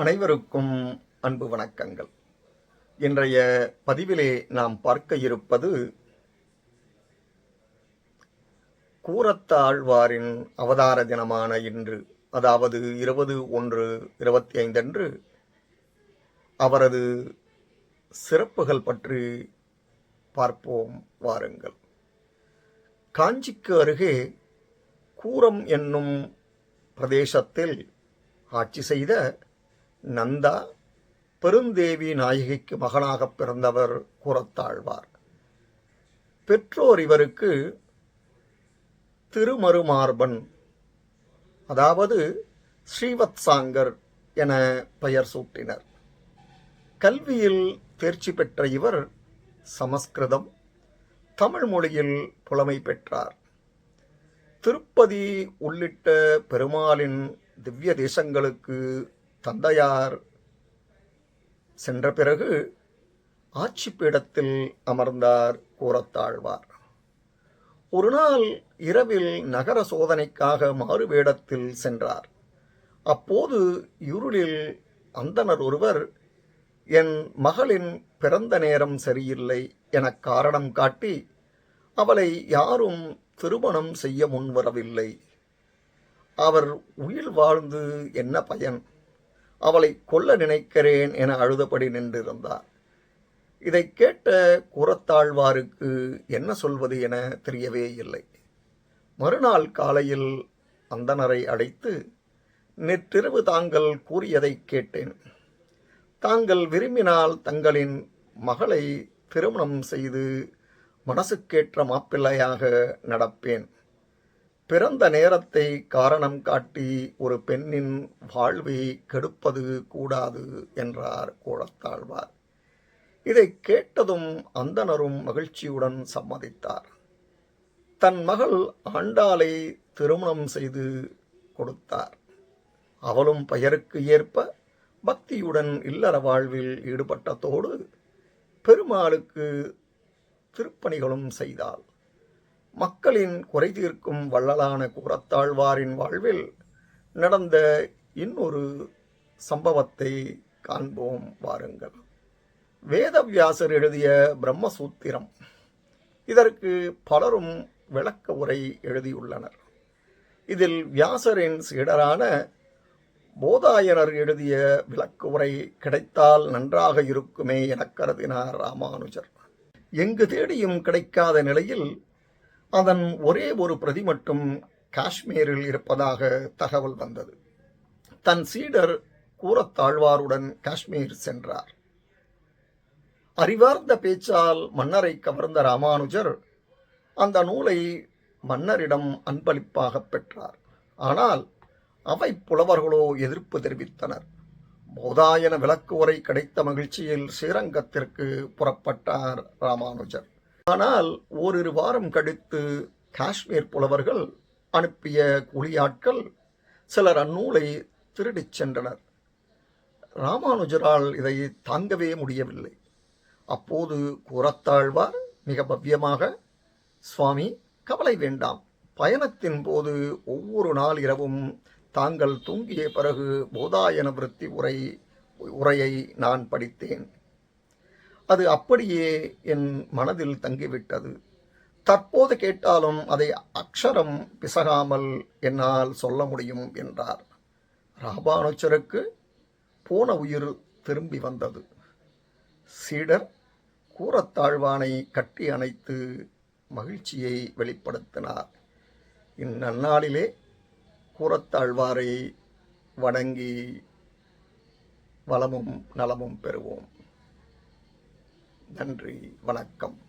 அனைவருக்கும் அன்பு வணக்கங்கள். இன்றைய பதிவிலே நாம் பார்க்க இருப்பது கூரத்தாழ்வாரின் அவதார தினமான இன்று அதாவது இருபது ஒன்று இருபத்தி ஐந்தன்று அவரது சிறப்புகள் பற்றி பார்ப்போம் வாருங்கள். காஞ்சிக்கு அருகே கூரம் என்னும் பிரதேசத்தில் ஆட்சி செய்த நந்தா பெருந்தேவி நாயகிக்கு மகனாக பிறந்தவர் கூறத்தாழ்வார். பெற்றோர் இவருக்கு திருமருமார்பன் அதாவது ஸ்ரீவத்சாங்கர் என பெயர் சூட்டினர். கல்வியில் தேர்ச்சி பெற்ற இவர் சமஸ்கிருதம் தமிழ் மொழியில் புலமை பெற்றார். திருப்பதி உள்ளிட்ட பெருமாளின் திவ்ய தேசங்களுக்கு தந்தையார் சென்ற பிறகு ஆட்சி பீடத்தில் அமர்ந்தார் கூறத்தாழ்வார். ஒரு நாள் இரவில் நகர சோதனைக்காக மாறுவேடத்தில் சென்றார். அப்போது இருளில் அந்தணர் ஒருவர் என் மகளின் பிறந்த நேரம் சரியில்லை எனக் காரணம் காட்டி அவளை யாரும் திருமணம் செய்ய முன்வரவில்லை. அவர் உயிர் வாழ்ந்து என்ன பயன்? அவளை கொல்ல நினைக்கிறேன் என அழுதபடி நின்றிருந்தார். இதை கேட்ட கூறத்தாழ்வாருக்கு என்ன சொல்வது என தெரியவே இல்லை. மறுநாள் காலையில் அந்தனரை அழைத்து நேற்றிரவு தாங்கள் கூறியதை கேட்டேன். தாங்கள் விரும்பினால் தங்களின் மகளை திருமணம் செய்து மனசுக்கேற்ற மாப்பிள்ளையாக நடப்பேன். பிறந்த நேரத்தை காரணம் காட்டி ஒரு பெண்ணின் வாழ்வை கெடுப்பது கூடாது என்றார் கோழத்தாழ்வார் இதை கேட்டதும் அந்தனரும் மகிழ்ச்சியுடன் சம்மதித்தார். தன் மகள் ஆண்டாளை திருமணம் செய்து கொடுத்தார். அவளும் பெயருக்கு ஏற்ப பக்தியுடன் இல்லற வாழ்வில் ஈடுபட்டதோடு பெருமாளுக்கு திருப்பணிகளும் செய்தாள். மக்களின் குறை தீர்க்கும் வள்ளலான கூறத்தாழ்வாரின் வாழ்வில் நடந்த இன்னொரு சம்பவத்தை காண்போம் வாருங்கள். வேதவியாசர் எழுதிய பிரம்மசூத்திரம். இதற்கு பலரும் விளக்க உரை எழுதியுள்ளனர். இதில் வியாசரின் சீடரான போதாயனர் எழுதிய விளக்கு உரை கிடைத்தால் நன்றாக இருக்குமே என கருதினார் ராமானுஜர். எங்கு தேடியும் கிடைக்காத நிலையில் அதன் ஒரே ஒரு பிரதி மட்டும் காஷ்மீரில் இருப்பதாக தகவல் வந்தது. தன் சீடர் கூறத்தாழ்வாருடன் காஷ்மீர் சென்றார். அறிவார்ந்த பேச்சால் மன்னரை கவர்ந்த ராமானுஜர் அந்த நூலை மன்னரிடம் அன்பளிப்பாக பெற்றார். ஆனால் அவை புலவர்களோ எதிர்ப்பு தெரிவித்தனர். போதாயன விளக்கு உரை கிடைத்த மகிழ்ச்சியில் ஸ்ரீரங்கத்திற்கு புறப்பட்டார் ராமானுஜர். ஆனால் ஓரிரு வாரம் கழித்து காஷ்மீர் புலவர்கள் அனுப்பிய கூலியாட்கள் சிலர் அந்நூலை திருடிச் சென்றனர். ராமானுஜரால் இதை தாங்கவே முடியவில்லை. அப்போது குரத்தாழ்வார் மிக பவ்யமாக சுவாமி கவலை வேண்டாம். பயணத்தின் போது ஒவ்வொரு நாள் இரவும் தாங்கள் தூங்கிய பிறகு போதாயன விருத்தி உரை உரையை நான் படித்தேன். அது அப்படியே என் மனதில் தங்கிவிட்டது. தற்போது கேட்டாலும் அதை அக்ஷரம் பிசகாமல் என்னால் சொல்ல முடியும் என்றார். ராபானுச்சருக்கு போன உயிர் திரும்பி வந்தது. சீடர் கூறத்தாழ்வானை கட்டி அணைத்து மகிழ்ச்சியை வெளிப்படுத்தினார். இந்நன்னாளிலே கூறத்தாழ்வாரை வணங்கி வளமும் நலமும் பெறுவோம். நன்றி வணக்கம்.